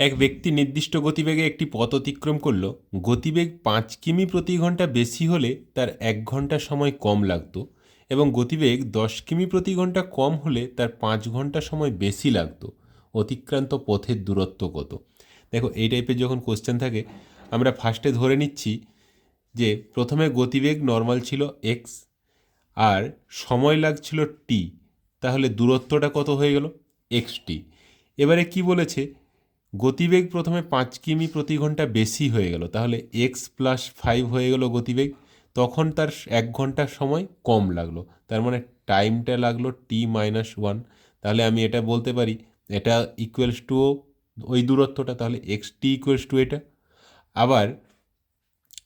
এক ব্যক্তি নির্দিষ্ট গতিবেগে একটি পথ অতিক্রম করল। গতিবেগ পাঁচ কিমি প্রতি ঘণ্টা বেশি হলে তার এক ঘণ্টা সময় কম লাগতো এবং গতিবেগ দশ কিমি প্রতি ঘণ্টা কম হলে তার পাঁচ ঘণ্টা সময় বেশি লাগতো। অতিক্রান্ত পথের দূরত্ব কত? দেখো, এই টাইপের যখন কোশ্চেন থাকে, আমরা ফার্স্টে ধরে নিচ্ছি যে প্রথমে গতিবেগ নর্মাল ছিল এক্স আর সময় লাগছিল টি তাহলে দূরত্বটা কত হয়ে গেল? এক্স টি এবারে কি বলেছে? গতিবেগ প্রথমে পাঁচ কিমি প্রতি ঘণ্টা বেশি হয়ে গেল, তাহলে এক্স প্লাস ফাইভ হয়ে গেল গতিবেগ, তখন তার এক ঘণ্টার সময় কম লাগল, তার মানে টাইমটা লাগল টি মাইনাস ওয়ান তাহলে আমি এটা বলতে পারি, এটা ইকুয়ালস টু ওই দূরত্বটা, তাহলে এক্স টি ইকুয়ালস টু এটা। আবার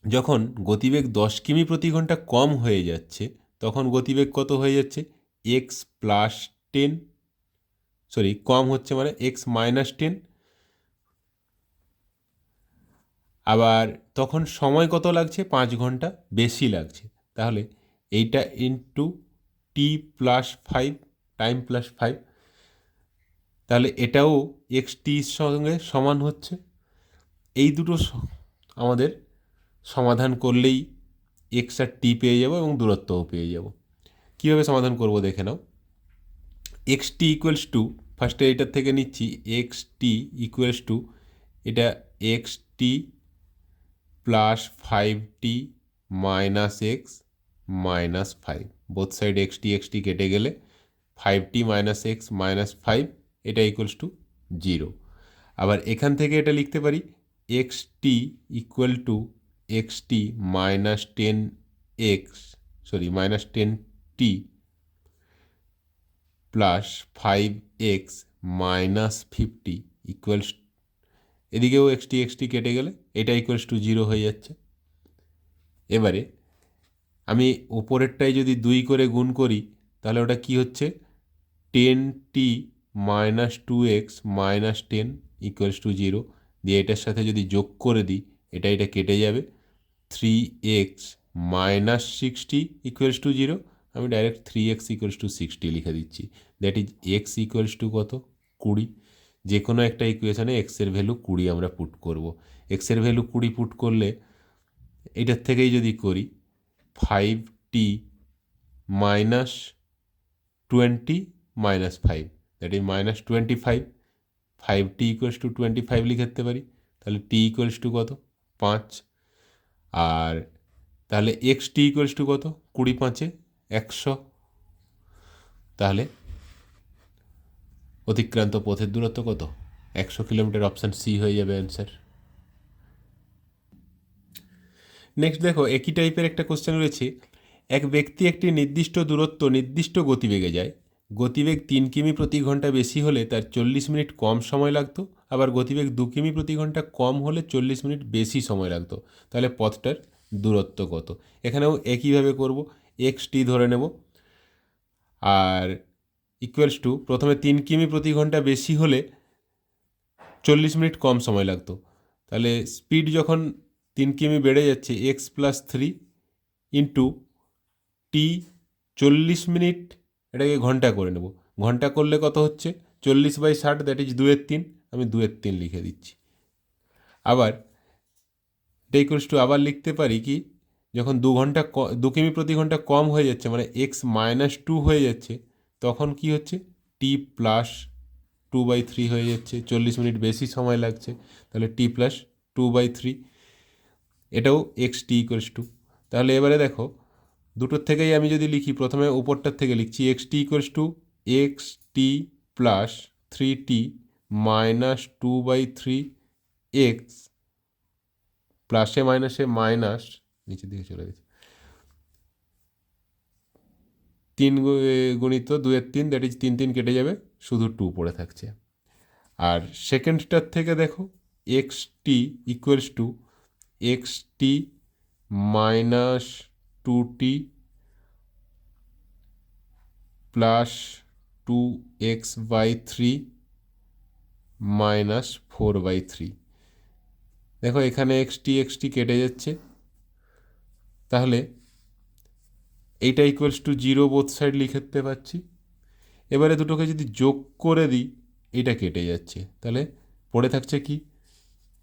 যখন গতিবেগ দশ কিমি প্রতি ঘণ্টা কম হয়ে যাচ্ছে, তখন গতিবেগ কত হয়ে যাচ্ছে? এক্স প্লাস টেন সরি কম হচ্ছে মানে এক্স মাইনাস টেন আবার তখন সময় কত লাগছে? পাঁচ ঘণ্টা বেশি লাগছে। তাহলে এইটা into t plus five time plus five তাহলে এটাও এক্স টির সঙ্গে সমান হচ্ছে। এই দুটো আমাদের সমাধান করলেই এক্স আর টি পেয়ে যাব এবং দূরত্বও পেয়ে যাব। কীভাবে সমাধান করব দেখে নাও। এক্স টি ইকুয়ালস টু ফার্স্টে এটার থেকে নিচ্ছি এক্স টি ইকুয়ালস টু এটা x t plus five t minus x minus five. Both side x t x t কেটে গেলে five t minus x minus five, এটা ইকুয়ালস টু জিরো আবার এখান থেকে এটা লিখতে পারি, x t equal to x t minus ten x sorry minus ten t plus five x minus fifty equals এদিকেও এক্সটি এক্সটি কেটে গেলে এটা ইকুয়ালস টু জিরো হয়ে যাচ্ছে। এবারে আমি ওপরেরটাই যদি দুই করে গুণ করি, তাহলে ওটা কি হচ্ছে? Ten t minus two x minus ten equals to zero দিয়ে এটার সাথে যদি যোগ করে দিই, এটা এটা কেটে যাবে। Three x minus sixty equals to zero আমি direct three x equals to sixty লিখে দিচ্ছি। That is x equals to কত? কুড়ি। যে কোনো একটা ইকুয়েশানে এক্সের ভ্যালু কুড়ি আমরা পুট করব। এক্সের ভ্যালু কুড়ি পুট করলে এটার থেকেই যদি করি five t minus twenty minus five that is minus twenty five five t equals to twenty five লিখতে পারি, তাহলে টি ইকুয়ালস টু কত? পাঁচ। আর তাহলে এক্স টি ইকুয়ালস টু কত? কুড়ি পাঁচে একশো। তাহলে অতিক্রান্ত পথের দূরত্ব কত? একশো কিলোমিটার অপশান সি হয়ে যাবে অ্যান্সার। নেক্সট দেখো, একই টাইপের একটা কোশ্চেন রয়েছে। এক ব্যক্তি একটি নির্দিষ্ট দূরত্ব নির্দিষ্ট গতিবেগে যায়। গতিবেগ তিন কিমি প্রতি ঘণ্টা বেশি হলে তার চল্লিশ মিনিট কম সময় লাগতো। আবার গতিবেগ দু কিমি প্রতি ঘণ্টা কম হলে চল্লিশ মিনিট বেশি সময় লাগতো। তাহলে পথটার দূরত্ব কত? এখানেও একইভাবে করব। এক্স টি ধরে নেব। আর ইকুয়ালস টু প্রথমে তিন কিমি প্রতি ঘণ্টা বেশি হলে চল্লিশ মিনিট কম সময় লাগতো। তাহলে স্পিড যখন তিন কিমি বেড়ে যাচ্ছে x plus three into t চল্লিশ মিনিট এটাকে ঘণ্টা করে নেব। ঘণ্টা করলে কত হচ্ছে? চল্লিশ বাই ষাট দ্যাট ইজ দুয়ের তিন। আমি দুয়ের তিন লিখে দিচ্ছি। আবার এটা ইকুয়ালস টু আবার লিখতে পারি কি, যখন দু ঘণ্টা দু কিমি প্রতি ঘণ্টা কম হয়ে যাচ্ছে মানে এক্স মাইনাস টু হয়ে যাচ্ছে তখন কি হচ্ছে? T plus two by three হয়ে যাচ্ছে। চল্লিশ মিনিট বেশি সময় লাগছে। তাহলে t plus two by three এটাও এক্স টি ইকুয়ালস টু তাহলে এবারে দেখো, দুটোর থেকেই আমি যদি লিখি, প্রথমে উপরটার থেকে লিখছি x t equals to x t plus three t minus two by three x প্লাসে মাইনাসে মাইনাস নিচের দিকে চলে গেছে। তিন গুণিত দুয়ের তিন দ্যাট ইজ তিন তিন কেটে যাবে, শুধু টু পড়ে থাকছে। আর সেকেন্ডটার থেকে দেখো x t equals to x t minus two t plus two x by three minus four by three দেখো এখানে এক্স টি এক্স টি কেটে যাচ্ছে। তাহলে এইটা equals to zero both side লিখতে পাচ্ছি এবারে দুটোকে যদি যোগ করে দিই এটা কেটে যাচ্ছে। তাহলে পড়ে থাকছে কি?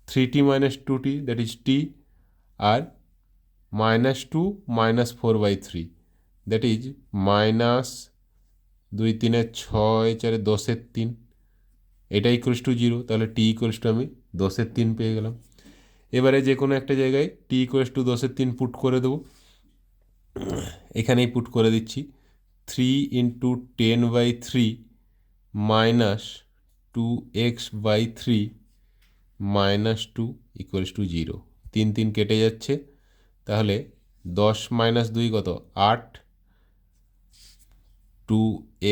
Three t minus two t that is t R minus two minus four by three that is minus দুই তিনে ছয়, চারে দশের তিন। এটা ইকুয়ালস টু জিরো তাহলে টি ইকুয়ালস টু আমি দশের তিন পেয়ে গেলাম। এবারে যে কোনো একটা জায়গায় টি ইকুয়ালস টু দশের তিন পুট করে দেবো। এখানেই পুট করে দিচ্ছি। Three into ten by three minus two x by three minus two equals to zero তিন তিন কেটে যাচ্ছে। তাহলে দশ মাইনাস দুই কত? আট। Two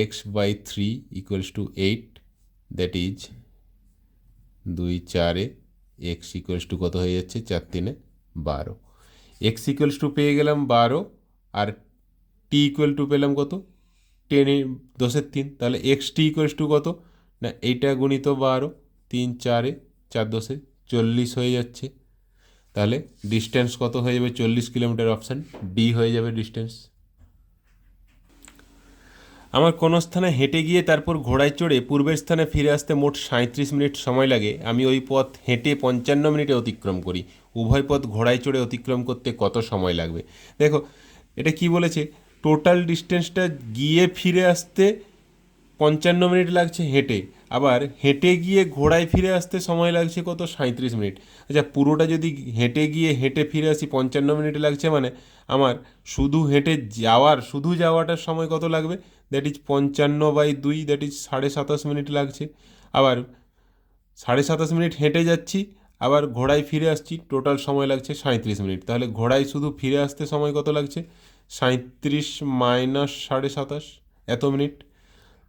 x by three equals to eight that is দুই চারে এক্স ইকুয়ালস টু কত হয়ে যাচ্ছে? চার তিনে বারো। এক্স ইকুয়ালস টু পেয়ে গেলাম বারো। আর টি ইকুয়াল টু পেলাম কত? টেন দশের তিন, তাহলে এক্স টি ইকুয়ালস টু কত? না, এইটা গুণিত বারো, তিন, চারে, চার দশে, চল্লিশ হয়ে যাচ্ছে। তাহলে ডিস্টেন্স কত হয়ে যাবে? চল্লিশ কিলোমিটার অপশান ডি হয়ে যাবে ডিস্টেন্স আমার কোনো স্থানে হেঁটে গিয়ে তারপর ঘোড়ায় চড়ে পূর্বের স্থানে ফিরে আসতে মোট সাঁত্রিশ মিনিট সময় লাগে। আমি ওই পথ হেঁটে পঞ্চান্ন মিনিটে অতিক্রম করি। উভয় পথ ঘোড়ায় চড়ে অতিক্রম করতে কত সময় লাগবে? দেখো এটা কি বলেছে? টোটাল ডিস্টেন্সটা গিয়ে ফিরে আসতে পঞ্চান্ন মিনিট লাগছে হেঁটে। আবার হেঁটে গিয়ে ঘোড়ায় ফিরে আসতে সময় লাগছে কত? সাঁত্রিশ মিনিট। আচ্ছা পুরোটা যদি হেঁটে গিয়ে হেঁটে ফিরে আসি, পঞ্চান্ন মিনিট লাগছে মানে আমার শুধু হেঁটে যাওয়ার, শুধু যাওয়াটার সময় কত লাগবে? দ্যাট ইজ পঞ্চান্ন বাই দুই দ্যাট ইজ সাড়ে সাতাশ মিনিট লাগছে। আবার সাড়ে সাতাশ মিনিট হেঁটে যাচ্ছি, আবার ঘোড়ায় ফিরে আসছি টোটাল সময় লাগছে সাঁত্রিশ মিনিট। তাহলে ঘোড়ায় শুধু ফিরে আসতে সময় কত লাগছে? সাঁত্রিশ মাইনাস সাড়ে সাতাশ, এত মিনিট?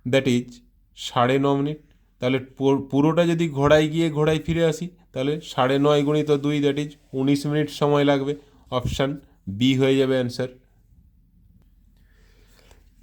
দ্যাট ইজ সাড়ে ন মিনিট। তাহলে পুর- পুরোটা যদি ঘোড়ায় গিয়ে ঘোড়ায় ফিরে আসি, তাহলে সাড়ে নয় গুণিত দুই দ্যাট ইজ উনিশ মিনিট সময় লাগবে। অপশান বি হয়ে যাবে অ্যান্সার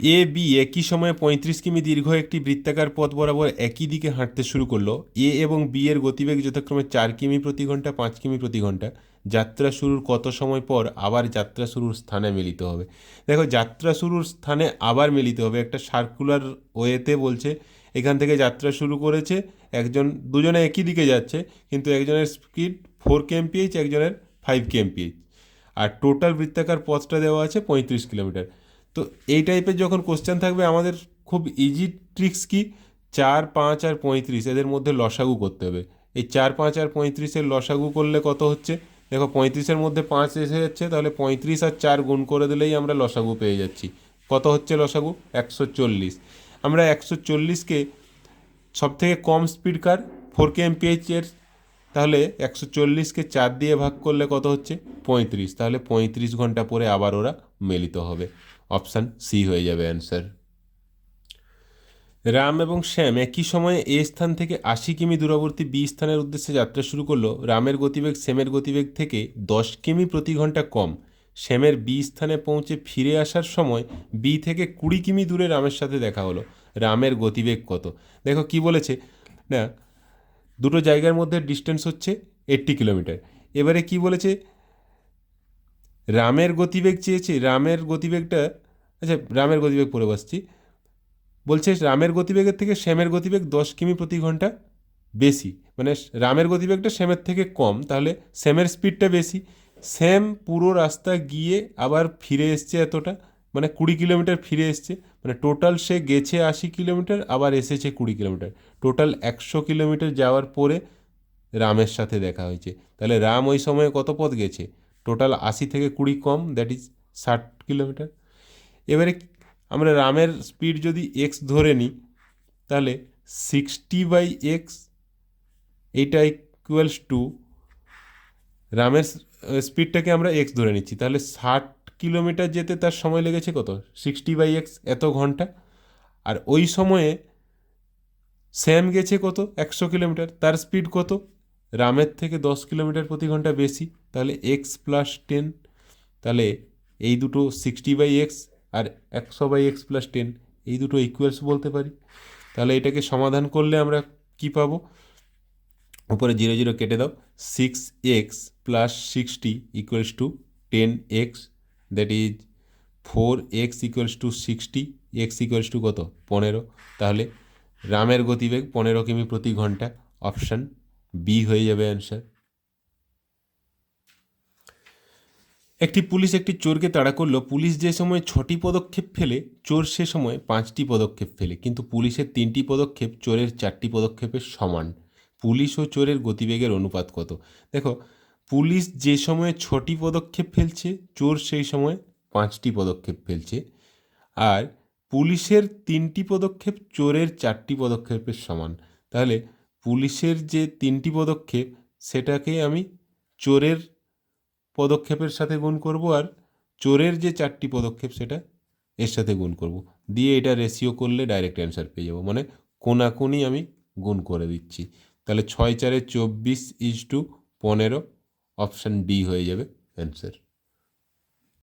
এ বি একই সময়ে পঁয়ত্রিশ কিমি দীর্ঘ একটি বৃত্তাকার পথ বরাবর একই দিকে হাঁটতে শুরু করল। এ এবং বি এর গতিবেগ যথাক্রমে চার কিমি প্রতি ঘণ্টা, পাঁচ কিমি প্রতি ঘণ্টা। যাত্রা শুরুর কত সময় পর আবার যাত্রা শুরুর স্থানে মিলিত হবে। দেখো, যাত্রা শুরুর স্থানে আবার মিলিত হবে। একটা সার্কুলার ওয়েতে বলছে, এখান থেকে যাত্রা শুরু করেছে, একজন, দুজনে একই দিকে যাচ্ছে, কিন্তু একজনের স্পিড ফোর কেএমপিএইচ একজনের ফাইভ কেএমপিএইচ আর টোটাল বৃত্তাকার পথটা দেওয়া আছে পঁয়ত্রিশ কিলোমিটার। তো এই টাইপের যখন কোশ্চেন থাকবে, আমাদের খুব ইজি ট্রিক্স কি? চার, পাঁচ আর পঁয়ত্রিশ, এদের মধ্যে লসাগু করতে হবে। এই চার, পাঁচ আর পঁয়ত্রিশের লসাগু করলে কত হচ্ছে? দেখো পঁয়ত্রিশের মধ্যে পাঁচ এসে যাচ্ছে, তাহলে পঁয়ত্রিশ আর চার গুণ করে দিলেই আমরা লসাগু পেয়ে যাচ্ছি। কত হচ্ছে লসাগু? একশো চল্লিশ। আমরা একশো চল্লিশকে সব থেকে কম স্পিড কার? ফোর কে এমপিএইচের তাহলে একশো চল্লিশকে চার দিয়ে ভাগ করলে কত হচ্ছে? পঁয়ত্রিশ। তাহলে পঁয়ত্রিশ ঘণ্টা পরে আবার ওরা মিলিত হবে। অপশান সি হয়ে যাবে অ্যান্সার। রাম এবং শ্যাম একই সময়ে এ স্থান থেকে আশি কিমি দূরবর্তী বি স্থানের উদ্দেশ্যে যাত্রা শুরু করল। রামের গতিবেগ, শ্যামের গতিবেগ থেকে দশ কিমি প্রতি ঘণ্টা কম। শ্যামের বি স্থানে পৌঁছে ফিরে আসার সময় বি থেকে কুড়ি কিমি দূরে রামের সাথে দেখা হলো। রামের গতিবেগ কত? দেখো কি বলেছে। না, দুটো জায়গার মধ্যে ডিস্টেন্স হচ্ছে এইট্টি কিলোমিটার। এবারে কি বলেছে? রামের গতিবেগ চেয়েছে, রামের গতিবেগটা আচ্ছা রামের গতিবেগ পড়ে বসছি। বলছে, রামের গতিবেগের থেকে শ্যামের গতিবেগ দশ কিমি প্রতি ঘণ্টা বেশি। মানে রামের গতিবেগটা শ্যামের থেকে কম, তাহলে শ্যামের স্পিডটা বেশি। শ্যাম পুরো রাস্তা গিয়ে আবার ফিরে এসছে এতটা মানে কুড়ি কিলোমিটার ফিরে এসছে। মানে টোটাল সে গেছে আশি কিলোমিটার, আবার এসেছে কুড়ি কিলোমিটার। টোটাল একশো কিলোমিটার যাওয়ার পরে রামের সাথে দেখা হয়েছে। তাহলে রাম ওই সময়ে কত পথ গেছে? টোটাল আশি থেকে কুড়ি কম দ্যাট ইজ ষাট কিলোমিটার। এবারে আমরা রামের স্পিড যদি এক্স ধরে নিই, তাহলে সিক্সটি বাই এক্স এইটা ইকুয়ালস টু রামের স্পিডটাকে আমরা এক্স ধরে নিচ্ছি। তাহলে ষাট কিলোমিটার যেতে তার সময় লেগেছে কত? সিক্সটি বাই এক্স এত ঘণ্টা। আর ওই সময়ে স্যাম গেছে কত? একশো কিলোমিটার। তার স্পিড কত? রামের থেকে দশ কিলোমিটার প্রতি ঘণ্টা বেশি। তাহলে এক্স প্লাস টেন তাহলে এই দুটো সিক্সটি বাই এক্স আর একশো বাই এক্স প্লাস টেন এই দুটো ইকুয়ালস বলতে পারি। তাহলে এটাকে সমাধান করলে আমরা কি পাবো? উপরে জিরো জিরো কেটে দাও। Six x plus sixty equals to ten x that is four x equals to sixty x equals to কত? পনেরো। তাহলে রামের গতিবেগ পনেরো কিমি প্রতি ঘণ্টা। অপশান বি হয়ে যাবে অ্যান্সার একটি পুলিশ একটি চোরকে তাড়া করল পুলিশ যে সময় ছটি পদক্ষেপ ফেলে, চোর সে সময় পাঁচটি পদক্ষেপ ফেলে। কিন্তু পুলিশের তিনটি পদক্ষেপ চোরের চারটি পদক্ষেপের সমান। পুলিশ ও চোরের গতিবেগের অনুপাত কত? দেখো, পুলিশ যে সময়ে ছটি পদক্ষেপ ফেলছে, চোর সেই সময় পাঁচটি পদক্ষেপ ফেলছে। আর পুলিশের তিনটি পদক্ষেপ চোরের চারটি পদক্ষেপের সমান। তাহলে পুলিশের যে তিনটি পদক্ষেপ, সেটাকে আমি চোরের পদক্ষেপের সাথে গুণ করব আর চোরের যে চারটি পদক্ষেপ সেটা এর সাথে গুণ করব। দিয়ে এটা রেশিও করলে ডাইরেক্ট অ্যান্সার পেয়ে যাব। মানে কোনাকুনি আমি গুণ করে দিচ্ছি। তাহলে ছয় চারে চব্বিশ ইজ টু পনেরো অপশান ডি হয়ে যাবে অ্যান্সার